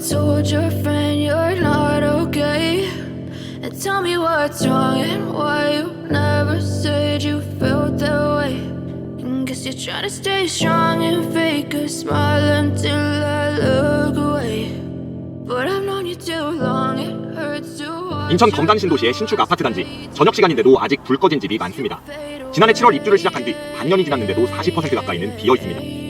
told your friend you're not okay? And tell me what's wrong and why you never said you felt that way. And guess you're trying to stay strong and fake a smile until I look away. But I've known you too long, it hurts to watch. 인천 검단 신도시의 신축 아파트 단지 저녁 시간인데도 아직 불 꺼진 집이 많습니다. 지난해 7월 입주를 시작한 뒤 반년이 지났는데도 40% 가까이는 비어 있습니다.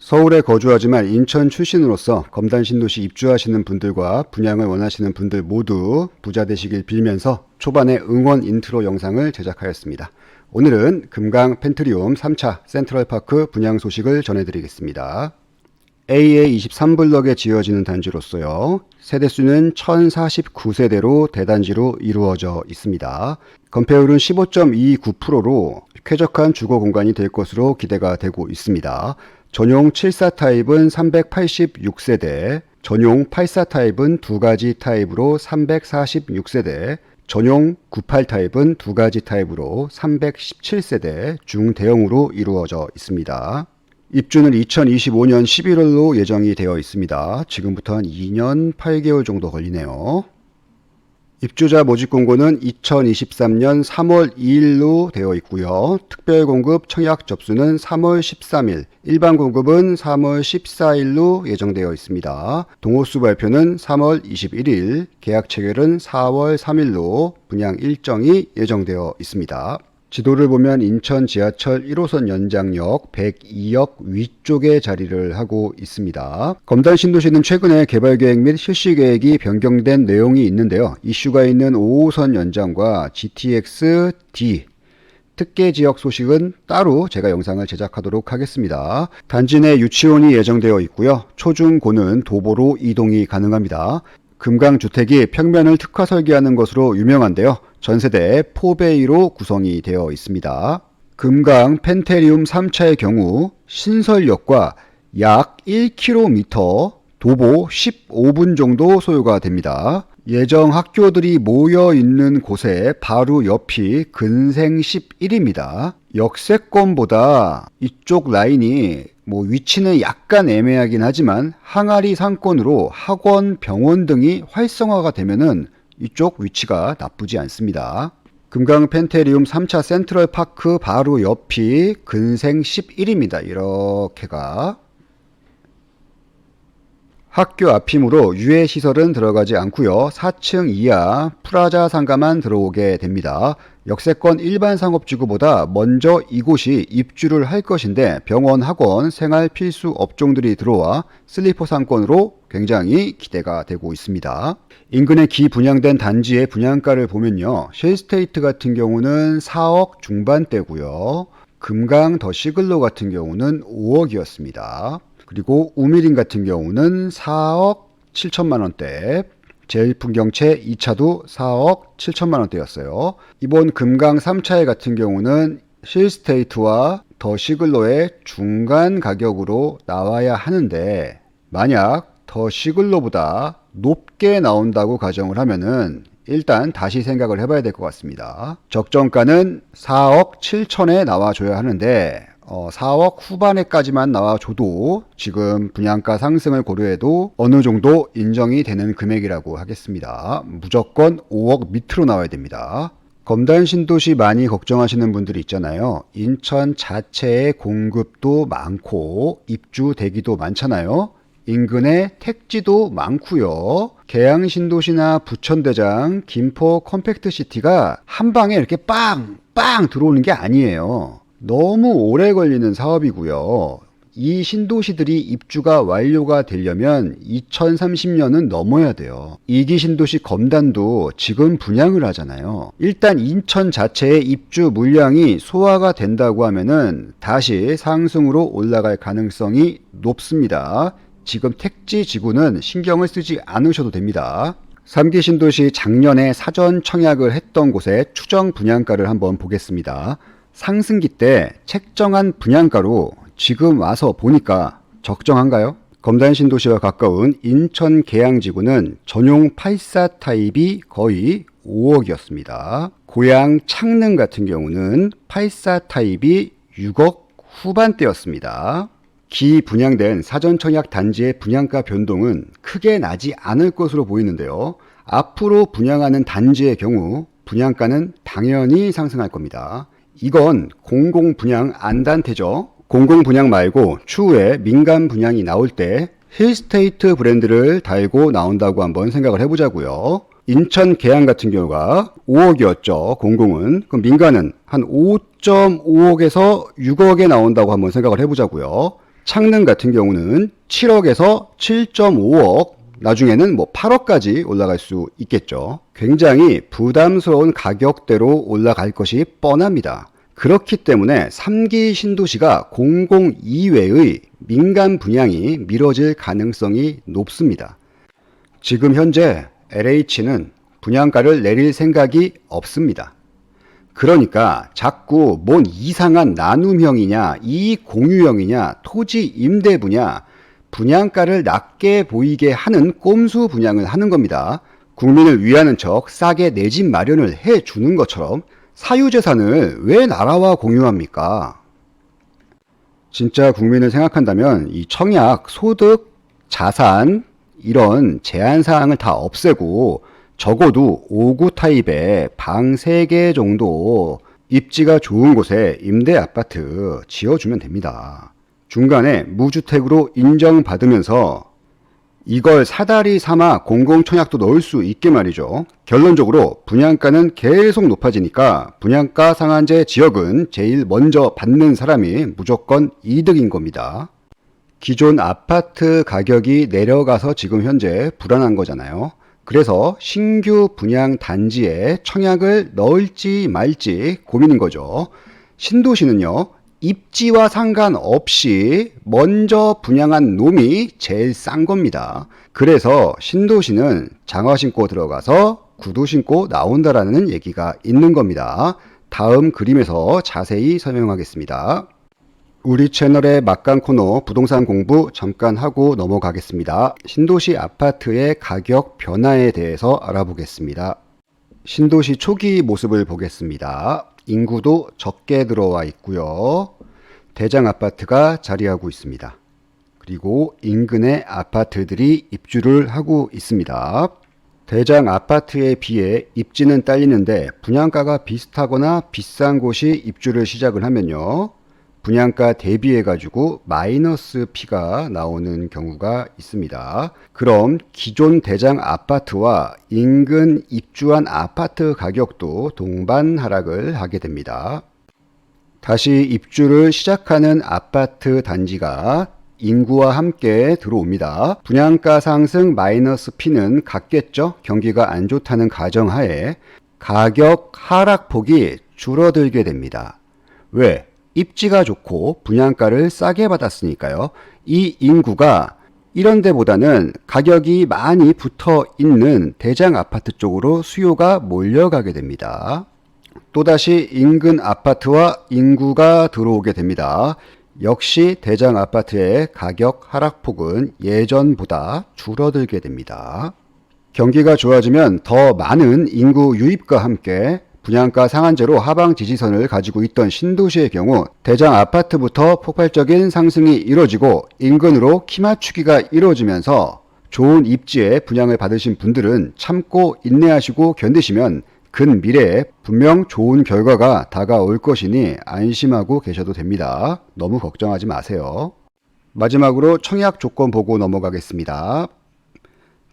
서울에 거주하지만 인천 출신으로서 검단 신도시 입주하시는 분들과 분양을 원하시는 분들 모두 부자 되시길 빌면서 초반에 응원 인트로 영상을 제작하였습니다. 오늘은 금강 펜트리움 3차 센트럴파크 분양 소식을 전해드리겠습니다. AA 23블럭에 지어지는 단지로서요. 세대수는 1049세대로 대단지로 이루어져 있습니다. 건폐율은 15.29%로 쾌적한 주거 공간이 될 것으로 기대가 되고 있습니다. 전용 74 타입은 386세대, 전용 84 타입은 두 가지 타입으로 346세대, 전용 98 타입은 두 가지 타입으로 317세대 중대형으로 이루어져 있습니다. 입주는 2025년 11월로 예정이 되어 있습니다. 지금부터 한 2년 8개월 정도 걸리네요. 입주자 모집 공고는 2023년 3월 2일로 되어 있고요. 특별 공급 청약 접수는 3월 13일, 일반 공급은 3월 14일로 예정되어 있습니다. 동호수 발표는 3월 21일, 계약 체결은 4월 3일로 분양 일정이 예정되어 있습니다. 지도를 보면 인천 지하철 1호선 연장역 102역 위쪽에 자리를 하고 있습니다. 검단 신도시는 최근에 개발 계획 및 실시 계획이 변경된 내용이 있는데요. 이슈가 있는 5호선 연장과 GTX D 특계 지역 소식은 따로 제가 영상을 제작하도록 하겠습니다. 단지 내 유치원이 예정되어 있고요. 초중고는 도보로 이동이 가능합니다. 금강주택이 평면을 특화 설계하는 것으로 유명한데요. 전세대 4베이로 구성이 되어 있습니다. 금강 펜테리움 3차의 경우 신설역과 약 1km, 도보 15분 정도 소요가 됩니다. 예정 학교들이 모여 있는 곳에 바로 옆이 근생 11입니다. 역세권보다 이쪽 라인이 뭐 위치는 약간 애매하긴 하지만 항아리 상권으로 학원, 병원 등이 활성화가 되면은 이쪽 위치가 나쁘지 않습니다. 금강 펜테리움 3차 센트럴 파크 바로 옆이 근생 11입니다. 이렇게가 학교 앞이므로 유해 시설은 들어가지 않고요. 4층 이하 프라자 상가만 들어오게 됩니다. 역세권 일반 상업지구보다 먼저 이곳이 입주를 할 것인데 병원, 학원, 생활 필수 업종들이 들어와 슬리퍼 상권으로 굉장히 기대가 되고 있습니다. 인근에 기분양된 단지의 분양가를 보면요. 쉘스테이트 같은 경우는 4억 중반대고요. 금강 더 시글로 같은 경우는 5억이었습니다. 그리고 우미린 같은 경우는 4억 7천만 원대, 제일풍경채 2차도 4억 7천만 원대였어요. 이번 금강 3차에 같은 경우는 실스테이트와 더 시글로의 중간 가격으로 나와야 하는데 만약 더 시글로보다 높게 나온다고 가정을 하면은 일단 다시 생각을 해봐야 될 것 같습니다. 적정가는 4억 7천에 나와줘야 하는데 어, 4억 후반에까지만 나와줘도 지금 분양가 상승을 고려해도 어느 정도 인정이 되는 금액이라고 하겠습니다. 무조건 5억 밑으로 나와야 됩니다. 검단 신도시 많이 걱정하시는 분들이 있잖아요. 인천 자체의 공급도 많고 입주 대기도 많잖아요. 인근에 택지도 많고요. 계양 신도시나 부천대장, 김포 컴팩트 시티가 한 방에 이렇게 빵 빵 들어오는 게 아니에요. 너무 오래 걸리는 사업이고요. 이 신도시들이 입주가 완료가 되려면 2030년은 넘어야 돼요. 이기 신도시 검단도 지금 분양을 하잖아요. 일단 인천 자체의 입주 물량이 소화가 된다고 하면은 다시 상승으로 올라갈 가능성이 높습니다. 지금 택지 지구는 신경을 쓰지 않으셔도 됩니다. 3기 신도시 작년에 사전 청약을 했던 곳의 추정 분양가를 한번 보겠습니다. 상승기 때 책정한 분양가로 지금 와서 보니까 적정한가요? 검단 신도시와 가까운 인천 계양지구는 전용 84 타입이 거의 5억이었습니다. 고양 창릉 같은 경우는 84 타입이 6억 후반대였습니다. 기 분양된 사전 청약 단지의 분양가 변동은 크게 나지 않을 것으로 보이는데요. 앞으로 분양하는 단지의 경우 분양가는 당연히 상승할 겁니다. 이건 공공 분양 안단태죠. 공공 분양 말고 추후에 민간 분양이 나올 때 힐스테이트 브랜드를 달고 나온다고 한번 생각을 해보자고요. 인천 계양 같은 경우가 5억이었죠. 공공은. 그럼 민간은 한 5.5억에서 6억에 나온다고 한번 생각을 해보자고요. 창릉 같은 경우는 7억에서 7.5억, 나중에는 뭐 8억까지 올라갈 수 있겠죠. 굉장히 부담스러운 가격대로 올라갈 것이 뻔합니다. 그렇기 때문에 3기 신도시가 공공 이외의 민간 분양이 미뤄질 가능성이 높습니다. 지금 현재 LH는 분양가를 내릴 생각이 없습니다. 그러니까 자꾸 뭔 이상한 나눔형이냐, 이익 공유형이냐, 토지 임대부냐, 분양가를 낮게 보이게 하는 꼼수 분양을 하는 겁니다. 국민을 위하는 척 싸게 내 집 마련을 해 주는 것처럼 사유재산을 왜 나라와 공유합니까? 진짜 국민을 생각한다면 이 청약, 소득, 자산 이런 제한 사항을 다 없애고 적어도 5구 타입의 방 3개 정도 입지가 좋은 곳에 임대 아파트 지어주면 됩니다. 중간에 무주택으로 인정받으면서 이걸 사다리 삼아 공공청약도 넣을 수 있게 말이죠. 결론적으로 분양가는 계속 높아지니까 분양가 상한제 지역은 제일 먼저 받는 사람이 무조건 이득인 겁니다. 기존 아파트 가격이 내려가서 지금 현재 불안한 거잖아요. 그래서 신규 분양 단지에 청약을 넣을지 말지 고민인 거죠. 신도시는요, 입지와 상관없이 먼저 분양한 놈이 제일 싼 겁니다. 그래서 신도시는 장화 신고 들어가서 구두 신고 나온다라는 얘기가 있는 겁니다. 다음 그림에서 자세히 설명하겠습니다. 우리 채널의 막간 코너 부동산 공부 잠깐 하고 넘어가겠습니다. 신도시 아파트의 가격 변화에 대해서 알아보겠습니다. 신도시 초기 모습을 보겠습니다. 인구도 적게 들어와 있고요. 대장 아파트가 자리하고 있습니다. 그리고 인근의 아파트들이 입주를 하고 있습니다. 대장 아파트에 비해 입지는 딸리는데 분양가가 비슷하거나 비싼 곳이 입주를 시작을 하면요. 분양가 대비해 가지고 마이너스 피가 나오는 경우가 있습니다. 그럼 기존 대장 아파트와 인근 입주한 아파트 가격도 동반 하락을 하게 됩니다. 다시 입주를 시작하는 아파트 단지가 인구와 함께 들어옵니다. 분양가 상승 마이너스 피는 같겠죠? 경기가 안 좋다는 가정하에 가격 하락폭이 줄어들게 됩니다. 왜? 입지가 좋고 분양가를 싸게 받았으니까요. 이 인구가 이런 데보다는 가격이 많이 붙어 있는 대장 아파트 쪽으로 수요가 몰려가게 됩니다. 또다시 인근 아파트와 인구가 들어오게 됩니다. 역시 대장 아파트의 가격 하락폭은 예전보다 줄어들게 됩니다. 경기가 좋아지면 더 많은 인구 유입과 함께 분양가 상한제로 하방 지지선을 가지고 있던 신도시의 경우 대장 아파트부터 폭발적인 상승이 이루어지고 인근으로 키 맞추기가 이루어지면서 좋은 입지에 분양을 받으신 분들은 참고 인내하시고 견디시면 근 미래에 분명 좋은 결과가 다가올 것이니 안심하고 계셔도 됩니다. 너무 걱정하지 마세요. 마지막으로 청약 조건 보고 넘어가겠습니다.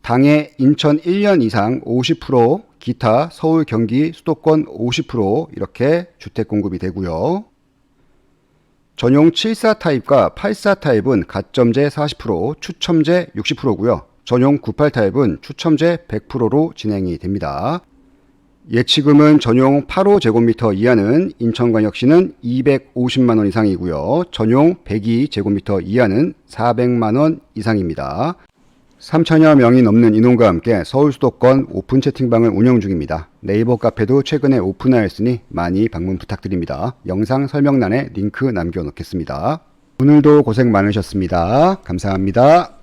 당해 인천 1년 이상 50%, 기타 서울 경기 수도권 50% 이렇게 주택 공급이 되고요. 전용 74 타입과 84 타입은 가점제 40%, 추첨제 60%고요. 전용 98 타입은 추첨제 100%로 진행이 됩니다. 예치금은 전용 8호 제곱미터 이하는 인천광역시는 250만 원 이상이고요. 전용 102 제곱미터 이하는 400만 원 이상입니다. 3천여 명이 넘는 인원과 함께 서울 수도권 오픈 채팅방을 운영 중입니다. 네이버 카페도 최근에 오픈하였으니 많이 방문 부탁드립니다. 영상 설명란에 링크 남겨놓겠습니다. 오늘도 고생 많으셨습니다. 감사합니다.